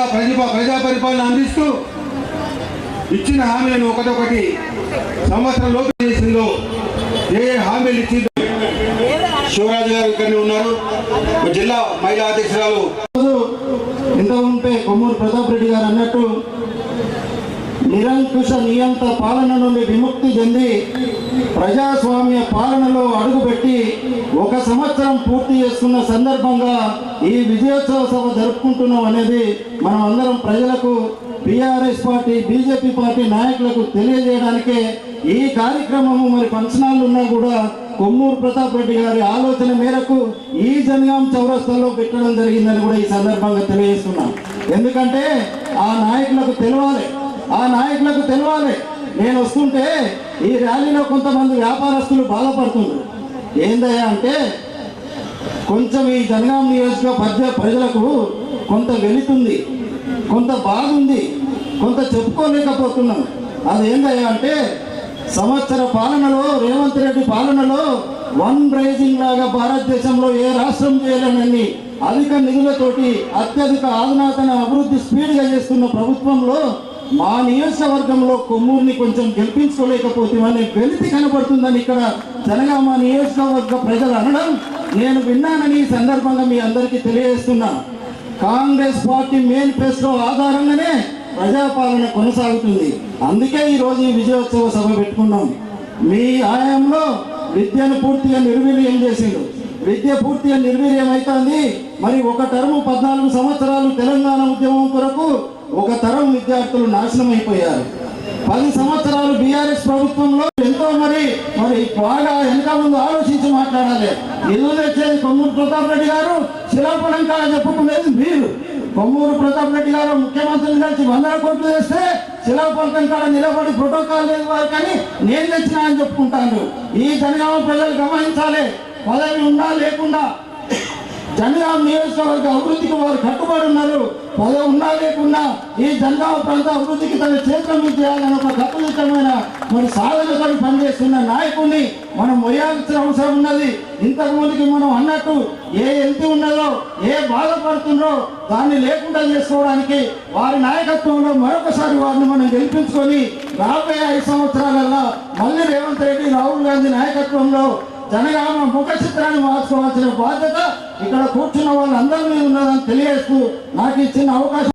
విజయవంతంగా ప్రజా ప్రజా పరిపాలన అందిస్తూ ఇచ్చిన హామీలను ఒకటొకటి సంవత్సరం లోపు చేసిందో ఏ హామీలు ఇచ్చిందో శివరాజు గారు ఇక్కడనే ఉన్నారు. జిల్లా మహిళా అధ్యక్షురాలు ఇంత ఉంటే కొమ్మూరు ప్రతాప్ రెడ్డి గారు అన్నట్టు నిరంకుశ నియంత పాలన నుండి విముక్తి చెంది ప్రజాస్వామ్య పాలనలో అడుగుపెట్టి ఒక సంవత్సరం పూర్తి చేసుకున్న సందర్భంగా ఈ విజయోత్సవ సభ జరుపుకుంటున్నాం అనేది మనం అందరం ప్రజలకు బీఆర్ఎస్ పార్టీ బీజేపీ పార్టీ నాయకులకు తెలియజేయడానికే ఈ కార్యక్రమము మరి ఫంక్షనాలు ఉన్నా కూడా కొమ్మూరు ప్రతాప్ రెడ్డి గారి ఆలోచన మేరకు ఈ జనగాం చౌరస్తాలో పెట్టడం జరిగిందని కూడా ఈ సందర్భంగా తెలియజేస్తున్నాం. ఎందుకంటే ఆ నాయకులకు తెలవాలి. ఆ నాయకులకు తెలవాలి. నేను వస్తుంటే ఈ ర్యాలీలో కొంతమంది వ్యాపారస్తులు బాధపడుతున్నారు. ఏందయ్యా అంటే కొంచెం ఈ జనగాం నియోజక మధ్య ప్రజలకు కొంత వెళుతుంది కొంత బాగుంది కొంత చెప్పుకోలేకపోతున్నాం. అదేందయ్యా అంటే సంవత్సర పాలనలో రేవంత్ రెడ్డి పాలనలో వన్ రైజింగ్ లాగా భారతదేశంలో ఏ రాష్ట్రం చేయలేనని అధిక నిధులతోటి అత్యధిక ఆధునాతన అభివృద్ధి స్పీడ్గా చేస్తున్న ప్రభుత్వంలో మా నియోజకవర్గంలో కొమ్మూరిని కొంచెం గెలిపించుకోలేకపోతే అనే వెలితి కనబడుతుందని ఇక్కడ జనగామ నియోజకవర్గ ప్రజలు అనడం నేను విన్నానని ఈ సందర్భంగా మీ అందరికీ తెలియజేస్తున్నా. కాంగ్రెస్ పార్టీ మేనిఫెస్టో ఆధారంగానే ప్రజాపాలన కొనసాగుతుంది. అందుకే ఈరోజు ఈ విజయోత్సవ సభ పెట్టుకున్నాం. మీ ఆయంలో విద్యను పూర్తిగా నిర్వీర్యం చేసిండు. విద్య పూర్తిగా నిర్వీర్యం మరి ఒక టర్మ్ పద్నాలుగు సంవత్సరాలు తెలంగాణ ఉద్యమం కొరకు ఒక తరం విద్యార్థులు నాశనం అయిపోయారు పది సంవత్సరాలు బీఆర్ఎస్ ప్రభుత్వంలో ఎంతో మరి మరి బాగా వెనక ముందు ఆలోచించి మాట్లాడాలి. నిధులు వచ్చేది కొమ్మూరు ప్రతాప్ రెడ్డి గారు శిలాఫలం కాడ చెప్పుకునేది మీరు. కొమ్మూరు ప్రతాప్ రెడ్డి గారు ముఖ్యమంత్రిని కలిసి వందల కోట్లు చేస్తే శిలాపల్కం కాడ నిలబడి ప్రోటోకాల్ లేదు వారు కానీ నేను తెచ్చినా అని చెప్పుకుంటాను ఈ జనగామ ప్రజలు గమనించాలి. పదవి ఉండా లేకుండా జనగామ నియోజకవర్గ అభివృద్ధికి వారు కట్టుబడి ఉన్నారు ఉన్నా లేకున్నా ఈ జనగామ ప్రాంత అభివృద్ధికి తన చేతులు చేయాలని ఒక కట్టుదిట్టమైన మన సాధనతో పనిచేస్తున్న నాయకుడిని మనం మొయ్యాల్సిన అవసరం ఉన్నది. ఇంతకు ముందుకి మనం అన్నట్టు ఏ ఎంత ఉన్నదో ఏ బాధపడుతుందో దాన్ని లేకుండా చేసుకోవడానికి వారి నాయకత్వంలో మరొకసారి వారిని మనం గెలిపించుకొని రాబోయే ఐదు సంవత్సరాలలో మళ్ళీ రేవంత్ రెడ్డి రాహుల్ గాంధీ నాయకత్వంలో జనగామ ముఖ చిత్రాన్ని మార్చుకోవాల్సిన బాధ్యత ఇక్కడ కూర్చున్న వాళ్ళందరి మీద ఉన్నదని తెలియజేస్తూ నాకు ఇచ్చిన అవకాశం